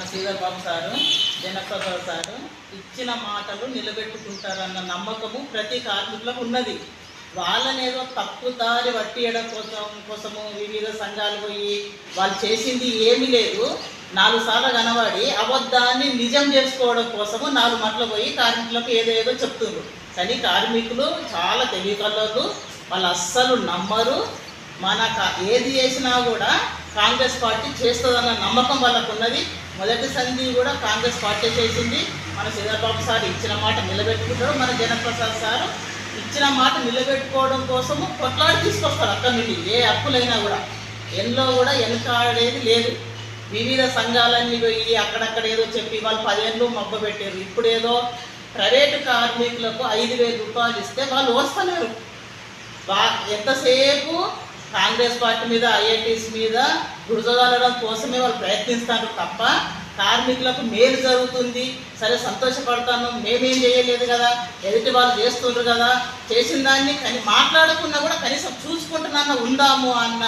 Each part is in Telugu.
మన శ్రీధర్ బాబు సారు జనప్రభావ్ సారు ఇచ్చిన మాటలు నిలబెట్టుకుంటారన్న నమ్మకము ప్రతి కార్మికులకు ఉన్నది. వాళ్ళని ఏదో తప్పుదారి పట్టియడం కోసం కోసము వివిధ సంఘాలు పోయి వాళ్ళు చేసింది ఏమీ లేదు. నాలుగు సార్లు కనబడి అబద్ధాన్ని నిజం చేసుకోవడం కోసము నాలుగు మాటలు పోయి కార్మికులకు ఏదేదో చెప్తున్నారు కానీ కార్మికులు చాలా తెలివికల్లోళ్ళు వాళ్ళు అస్సలు నమ్మరు. మన ఏది చేసినా కూడా కాంగ్రెస్ పార్టీ చేస్తుందన్న నమ్మకం వాళ్ళకు ఉన్నది మొదటి సంధి కూడా కాంగ్రెస్ పార్టీ చేసింది. మన చంద్రబాబు సార్ ఇచ్చిన మాట నిలబెట్టుకుంటారు. మన జనప్రసాద్ సార్ ఇచ్చిన మాట నిలబెట్టుకోవడం కోసము కొట్లాడి తీసుకొస్తారు అక్కడ నుండి. ఏ హక్కులైనా కూడా. ఎన్లో కూడా వెనకాడేది లేదు. వివిధ సంఘాలన్నీ పోయి అక్కడక్కడ ఏదో చెప్పి వాళ్ళు పదేళ్ళు మబ్బ పెట్టారు. ఇప్పుడేదో ప్రైవేటు కార్మికులకు ఐదు వేల రూపాయలు ఇస్తే వాళ్ళు వస్తలేరు బా ఎంతసేపు కాంగ్రెస్ పార్టీ మీద ఐఐటీస్ మీద గుడిజగలడం కోసమే వాళ్ళు ప్రయత్నిస్తారు తప్ప కార్మికులకు మేలు జరుగుతుంది. సరే సంతోషపడతాను. మేమేం చేయలేదు కదా. ఎదుటి వాళ్ళు చేస్తుండ్రు కదా. చేసిన దాన్ని కానీ మాట్లాడకుండా కూడా కనీసం చూసుకుంటున్నా ఉందాము అన్న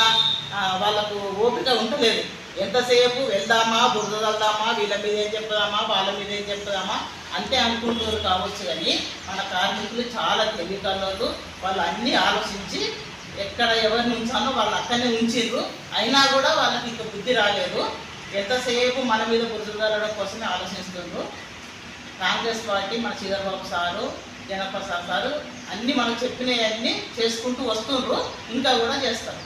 వాళ్ళకు ఓపిక ఉండలేదు ఎంతసేపు వెళ్దామా బురద వెళ్దామా వీళ్ళ మీద ఏం చెప్దామా వాళ్ళ మీద ఏం చెప్దామా అంతే అనుకుంటున్నారు కావచ్చు కానీ మన కార్మికులు చాలా తెలివికలరు వాళ్ళు అన్నీ ఆలోచించి ఎక్కడ ఎవరిని ఉంచానో వాళ్ళు అక్కడనే ఉంచిండ్రు అయినా కూడా వాళ్ళకి ఇంకా బుద్ధి రాలేదు. ఎంతసేపు మన మీద బురదలడం కోసమే ఆలోచిస్తుండ్రు. కాంగ్రెస్ పార్టీ మన చంద్రబాబు సారు జనప్రసాద్ సారు అన్నీ మనకు చెప్పినవన్నీ చేసుకుంటూ వస్తుండ్రు. ఇంకా కూడా చేస్తారు.